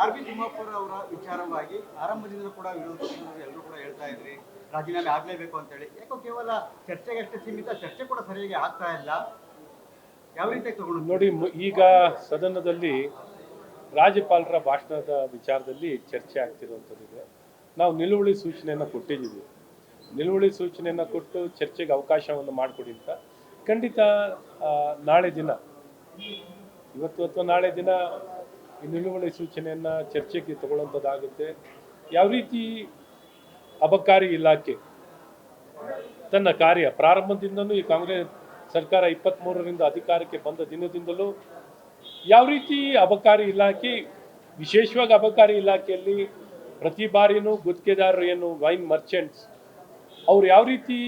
R B Timmapur ಅವರ ವಿಚಾರವಾಗಿ ಆರಂಭದಿಂದ ಕೂಡ ವಿರೋಧ ಎಲ್ಲರೂ ಕೂಡ ಹೇಳ್ತಾ ಇದ್ರಿ, ರಾಜೀನಾಮೆ ಆಗ್ಲೇಬೇಕು ಅಂತೇಳಿ. ಯಾಕೋ ಕೇವಲ ಚರ್ಚೆಗೆ ಅಷ್ಟೇ ಸೀಮಿತ, ಚರ್ಚೆ ಕೂಡ ಸರಿಯಾಗಿ ಆಗ್ತಾ ಇಲ್ಲ. ಯಾವ ರೀತಿ ತಗೊಂಡು ನೋಡಿ ಈಗ ಸದನದಲ್ಲಿ ರಾಜ್ಯಪಾಲರ ಭಾಷಣದ ವಿಚಾರದಲ್ಲಿ ಚರ್ಚೆ ಆಗ್ತಿರುವಂಥದ್ದಿದೆ ನಾವು ನಿಲುವಳಿ ಸೂಚನೆಯನ್ನು ಕೊಟ್ಟಿದ್ದೀವಿ. ನಿಲುವಳಿ ಸೂಚನೆಯನ್ನು ಕೊಟ್ಟು ಚರ್ಚೆಗೆ ಅವಕಾಶವನ್ನು ಮಾಡಿಕೊಡಿ ಅಂತ. ಖಂಡಿತ ನಾಳೆ ದಿನ, ಇವತ್ತು ಅಥವಾ ನಾಳೆ ದಿನ ಈ ನಿಲುವಳಿ ಸೂಚನೆಯನ್ನು ಚರ್ಚೆಗೆ ತಗೊಳ್ಳುವಂಥದ್ದಾಗುತ್ತೆ ಯಾವ ರೀತಿ ಅಬಕಾರಿ ಇಲಾಖೆ ತನ್ನ ಕಾರ್ಯ ಪ್ರಾರಂಭದಿಂದಲೂ ಈ ಕಾಂಗ್ರೆಸ್ ಸರ್ಕಾರ ಇಪ್ಪತ್ತ್ಮೂರರಿಂದ ಅಧಿಕಾರಕ್ಕೆ ಬಂದ ದಿನದಿಂದಲೂ ಯಾವ ರೀತಿ ಅಬಕಾರಿ ಇಲಾಖೆ, ವಿಶೇಷವಾಗಿ ಅಬಕಾರಿ ಇಲಾಖೆಯಲ್ಲಿ ಪ್ರತಿ ಬಾರಿನೂ ಗುತ್ತಿಗೆದಾರರು ಏನು ವೈನ್ ಮರ್ಚೆಂಟ್ಸ್, ಅವ್ರು ಯಾವ ರೀತಿ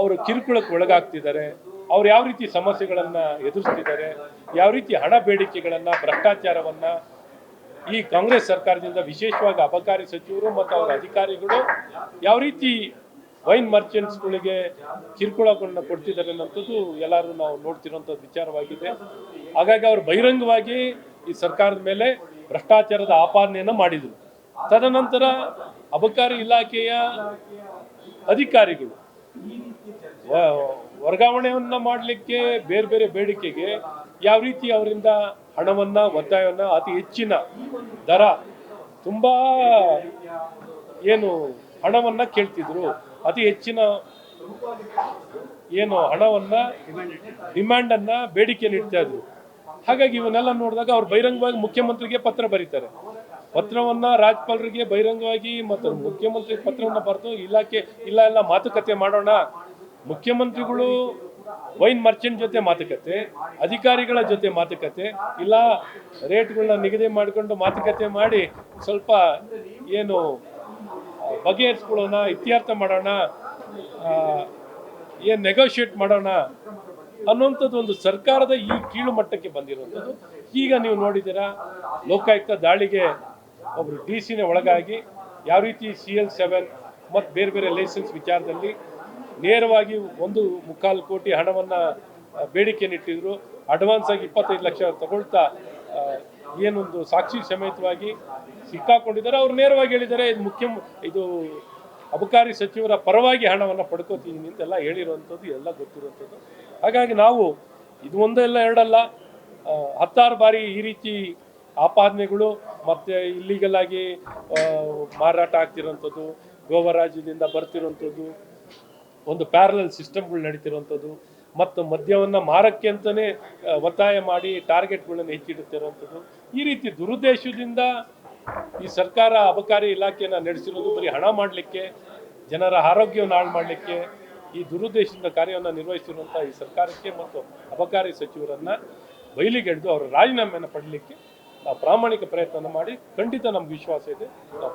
ಅವರು ಕಿರುಕುಳಕ್ಕೆ ಒಳಗಾಗ್ತಿದ್ದಾರೆ. ಅವ್ರು ಯಾವ ರೀತಿ ಸಮಸ್ಯೆಗಳನ್ನು ಎದುರಿಸ್ತಿದ್ದಾರೆ, ಯಾವ ರೀತಿ ಹಣ ಬೇಡಿಕೆಗಳನ್ನು, ಭ್ರಷ್ಟಾಚಾರವನ್ನು ಈ ಕಾಂಗ್ರೆಸ್ ಸರ್ಕಾರದಿಂದ ವಿಶೇಷವಾಗಿ ಅಬಕಾರಿ ಸಚಿವರು ಮತ್ತು ಅವರ ಅಧಿಕಾರಿಗಳು ಯಾವ ರೀತಿ ವೈನ್ ಮರ್ಚೆಂಟ್ಸ್ಗಳಿಗೆ ಕಿರುಕುಳಗಳನ್ನ ಕೊಡ್ತಿದ್ದಾರೆ ಅನ್ನೋಂಥದ್ದು ಎಲ್ಲರೂ ನಾವು ನೋಡ್ತಿರೋಂಥದ್ದು ವಿಚಾರವಾಗಿದೆ. ಹಾಗಾಗಿ ಅವರು ಬಹಿರಂಗವಾಗಿ ಈ ಸರ್ಕಾರದ ಮೇಲೆ ಭ್ರಷ್ಟಾಚಾರದ ಆಪಾದನೆಯನ್ನು ಮಾಡಿದರು. ತದನಂತರ ಅಬಕಾರಿ ಇಲಾಖೆಯ ಅಧಿಕಾರಿಗಳು ವರ್ಗಾವಣೆಯನ್ನ ಮಾಡಲಿಕ್ಕೆ ಬೇರೆ ಬೇರೆ ಬೇಡಿಕೆಗೆ ಯಾವ ರೀತಿ ಅವರಿಂದ ಹಣವನ್ನ, ಒತ್ತಾಯವನ್ನ, ಅತಿ ಹೆಚ್ಚಿನ ದರ, ತುಂಬಾ ಏನು ಹಣವನ್ನ ಕೇಳ್ತಿದ್ರು. ಅತಿ ಹೆಚ್ಚಿನ ಏನು ಹಣವನ್ನ ಡಿಮ್ಯಾಂಡ್ ಅನ್ನ ಬೇಡಿಕೆ ನೀಡ್ತಾ ಇದ್ರು. ಹಾಗಾಗಿ ಇವನ್ನೆಲ್ಲ ನೋಡಿದಾಗ ಅವ್ರು ಬಹಿರಂಗವಾಗಿ ಮುಖ್ಯಮಂತ್ರಿಗೆ ಪತ್ರ ಬರೀತಾರೆ. ಪತ್ರವನ್ನ ರಾಜ್ಯಪಾಲರಿಗೆ ಬಹಿರಂಗವಾಗಿ ಮತ್ತು ಮುಖ್ಯಮಂತ್ರಿ ಪತ್ರವನ್ನ ಬರೆದು ಇಲಾಖೆ, ಇಲ್ಲ ಎಲ್ಲ ಮಾತುಕತೆ ಮಾಡೋಣ ಮುಖ್ಯಮಂತ್ರಿಗಳು ವೈನ್ ಮರ್ಚೆಂಟ್ ಜೊತೆ ಮಾತುಕತೆ, ಅಧಿಕಾರಿಗಳ ಜೊತೆ ಮಾತುಕತೆ, ಇಲ್ಲ ರೇಟ್ಗಳನ್ನ ನಿಗದಿ ಮಾಡಿಕೊಂಡು ಮಾತುಕತೆ ಮಾಡಿ ಸ್ವಲ್ಪ ಏನು ಬಗೆಹರಿಸ್ಕೊಳ್ಳೋಣ, ಇತ್ಯರ್ಥ ಮಾಡೋಣ ಏನು ನೆಗೋಷಿಯೇಟ್ ಮಾಡೋಣ ಅನ್ನುವಂಥದ್ದು ಒಂದು ಸರ್ಕಾರದ ಈ ಕೀಳು ಮಟ್ಟಕ್ಕೆ ಬಂದಿರುವಂಥದ್ದು. ಈಗ ನೀವು ನೋಡಿದ್ದೀರಾ, ಲೋಕಾಯುಕ್ತ ದಾಳಿಗೆ ಒಬ್ರು ಡಿ ಸಿನೇ ಒಳಗಾಗಿ, ಯಾವ ರೀತಿ ಸಿ ಎಲ್ ಸೆವೆನ್ ಮತ್ತು ಬೇರೆ ಬೇರೆ ಲೈಸೆನ್ಸ್ ವಿಚಾರದಲ್ಲಿ ನೇರವಾಗಿ ಒಂದು ಮುಕ್ಕಾಲು ಕೋಟಿ ಹಣವನ್ನು ಬೇಡಿಕೆಯನ್ನಿಟ್ಟಿದ್ರು ಅಡ್ವಾನ್ಸ್ ಆಗಿ ಇಪ್ಪತ್ತೈದು ಲಕ್ಷ ತಗೊಳ್ತಾ ಏನೊಂದು ಸಾಕ್ಷಿ ಸಮೇತವಾಗಿ ಸಿಕ್ಕಾಕೊಂಡಿದ್ದಾರೆ. ಅವ್ರು ನೇರವಾಗಿ ಹೇಳಿದ್ದಾರೆ, ಇದು ಮುಖ್ಯ, ಇದು ಅಬಕಾರಿ ಸಚಿವರ ಪರವಾಗಿ ಹಣವನ್ನು ಪಡ್ಕೋತೀನಿ ಅಂತೆಲ್ಲ ಹೇಳಿರುವಂಥದ್ದು, ಎಲ್ಲ ಗೊತ್ತಿರುವಂಥದ್ದು. ಹಾಗಾಗಿ ನಾವು ಇದು ಒಂದೆಲ್ಲ ಎರಡಲ್ಲ ಹತ್ತಾರು ಬಾರಿ ಈ ರೀತಿ ಆಪಾದನೆಗಳು, ಮತ್ತು ಇಲ್ಲಿಗಲ್ ಆಗಿ ಮಾರಾಟ ಆಗ್ತಿರೋಂಥದ್ದು ಗೋವಾ ರಾಜ್ಯದಿಂದ ಬರ್ತಿರೋಂಥದ್ದು ಒಂದು ಪ್ಯಾರಲಲ್ ಸಿಸ್ಟಮ್ಗಳು ನಡೀತಿರುವಂಥದ್ದು. ಮತ್ತು ಮದ್ಯವನ್ನು ಮಾರಕ್ಕೆ ಅಂತಲೇ ಒತ್ತಾಯ ಮಾಡಿ ಟಾರ್ಗೆಟ್ಗಳನ್ನು ಹೆಚ್ಚಿಡುತ್ತಿರುವಂಥದ್ದು. ಈ ರೀತಿ ದುರುದ್ದೇಶದಿಂದ ಈ ಸರ್ಕಾರ ಅಬಕಾರಿ ಇಲಾಖೆಯನ್ನು ನಡೆಸಿರೋದು ಬರೀ ಹಣ ಮಾಡಲಿಕ್ಕೆ, ಜನರ ಆರೋಗ್ಯವನ್ನು ಹಾಳು ಮಾಡಲಿಕ್ಕೆ ಈ ದುರುದ್ದೇಶದಿಂದ ಕಾರ್ಯವನ್ನು ನಿರ್ವಹಿಸಿರುವಂಥ ಈ ಸರ್ಕಾರಕ್ಕೆ ಮತ್ತು ಅಬಕಾರಿ ಸಚಿವರನ್ನು ಬಯಲಿಗೆಳೆದು ಅವರ ರಾಜೀನಾಮೆಯನ್ನು ಪಡಲಿಕ್ಕೆ ನಾವು ಪ್ರಾಮಾಣಿಕ ಪ್ರಯತ್ನ ಮಾಡಿ ಖಂಡಿತ ನಮ್ಗೆ ವಿಶ್ವಾಸ ಇದೆ. ನಾವು